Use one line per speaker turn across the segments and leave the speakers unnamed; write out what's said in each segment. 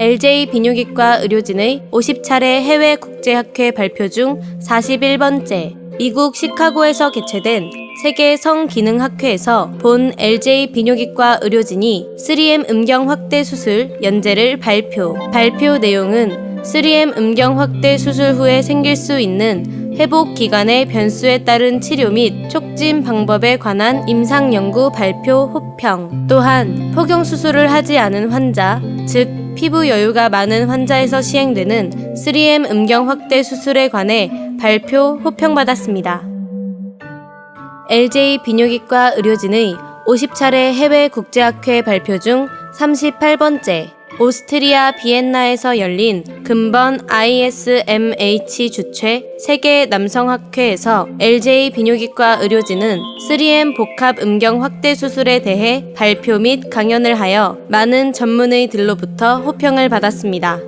LJ 비뇨기과 의료진의 50차례 해외 국제학회 발표 중 41번째 미국 시카고에서 개최된 세계 성기능학회에서 본 LJ 비뇨기과 의료진이 3M 음경 확대 수술 연재를 발표. 발표 내용은 3M 음경 확대 수술 후에 생길 수 있는 회복 기간의 변수에 따른 치료 및 촉진 방법에 관한 임상 연구 발표 호평. 또한 포경 수술을 하지 않은 환자, 즉 피부 여유가 많은 환자에서 시행되는 3M 음경 확대 수술에 관해 발표 호평받았습니다. LJ 비뇨기과 의료진의 50차례 해외 국제학회 발표 중 38번째 오스트리아 비엔나에서 열린 금번 ISMH 주최 세계 남성학회에서 LJ 비뇨기과 의료진은 3M 복합 음경 확대 수술에 대해 발표 및 강연을 하여 많은 전문의들로부터 호평을 받았습니다.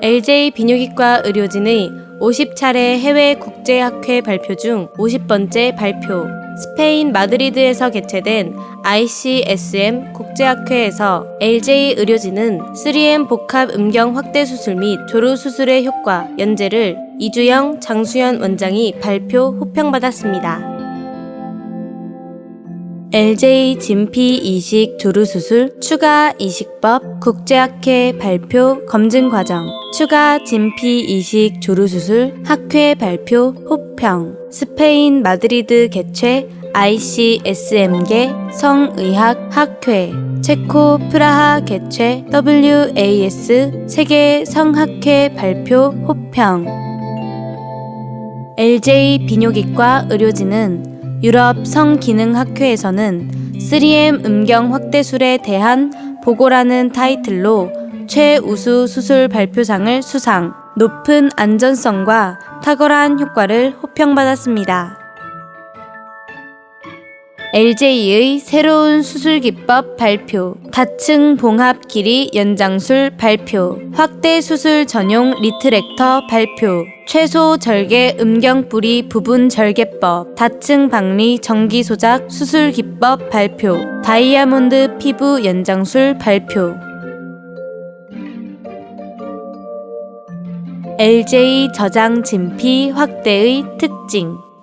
LJ 비뇨기과 의료진의 50차례 해외 국제학회 발표 중 50번째 발표. 스페인 마드리드에서 개최된 ICSM 국제학회에서 LJ 의료진은 3M 복합 음경 확대 수술 및 조루 수술의 효과 연재를 이주영 장수연 원장이 발표 호평받았습니다. LJ 진피 이식 조루 수술 추가 이식법 국제학회 발표 검증 과정 추가 진피 이식 조루 수술 학회 발표 호평 스페인 마드리드 개최 ICSM계 성의학 학회 체코 프라하 개최 WAS 세계 성학회 발표 호평 LJ 비뇨기과 의료진은 유럽 성기능학회에서는 3M 음경 확대술에 대한 보고라는 타이틀로 최우수 수술 발표상을 수상, 높은 안전성과 탁월한 효과를 호평받았습니다. LJ의 새로운 수술 기법 발표, 다층 봉합 길이 연장술 발표, 확대 수술 전용 리트렉터 발표, 최소 절개 음경 뿌리 부분 절개법, 다층 박리 전기 소작 수술 기법 발표, 다이아몬드 피부 연장술 발표. LJ 저장 진피 확대의 특징.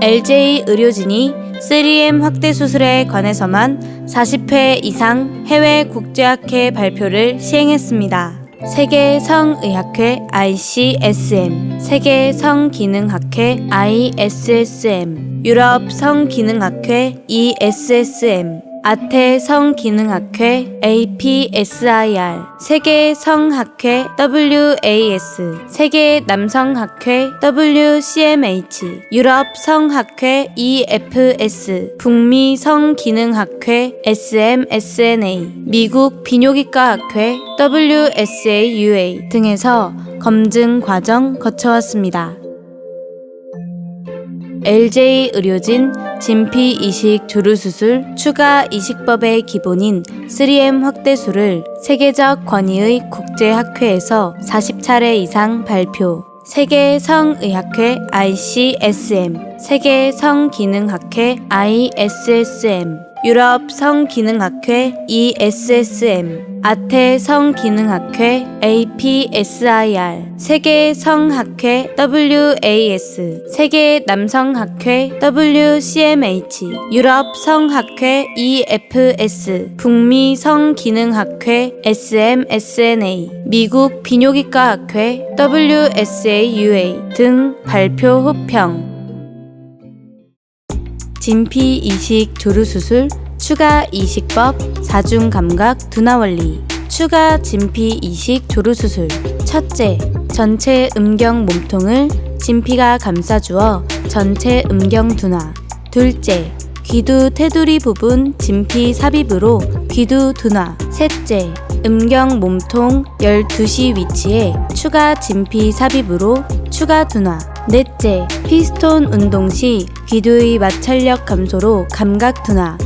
LJ 의료진이 3M 확대 수술에 관해서만 40회 이상 해외 국제학회 발표를 시행했습니다. 세계 성의학회 ICSM, 세계 성기능학회 ISSM, 유럽 성기능학회 ESSM, 아태 성기능학회 APSIR, 세계 성학회 WAS, 세계 남성학회 WCMH, 유럽 성학회 EFS, 북미 성기능학회 SMSNA, 미국 비뇨기과학회 WSAUA 등에서 검증 과정 거쳐왔습니다. LJ 의료진 진피 이식 조루 수술 추가 이식법의 기본인 3M 확대술을 세계적 권위의 국제학회에서 40차례 이상 발표. 세계 성의학회 ICSM, 세계 성기능학회 ISSM, 유럽 성기능학회 ESSM, 아태 성기능학회 APSIR, 세계 성학회 WAS, 세계 남성학회 WCMH, 유럽 성학회 EFS, 북미 성기능학회 SMSNA, 미국 비뇨기과학회 WSAUA 등 발표 호평. 진피 이식 조루 수술 추가 이식법 사중 감각 둔화 원리. 추가 진피 이식 조루 수술. 첫째 전체 음경 몸통을 진피가 감싸주어 전체 음경 둔화. 둘째 귀두 테두리 부분 진피 삽입으로 귀두 둔화. 셋째 음경 몸통 12시 위치에 추가 진피 삽입으로 추가 둔화. 넷째, 피스톤 운동 시 귀두의 마찰력 감소로 감각 둔화.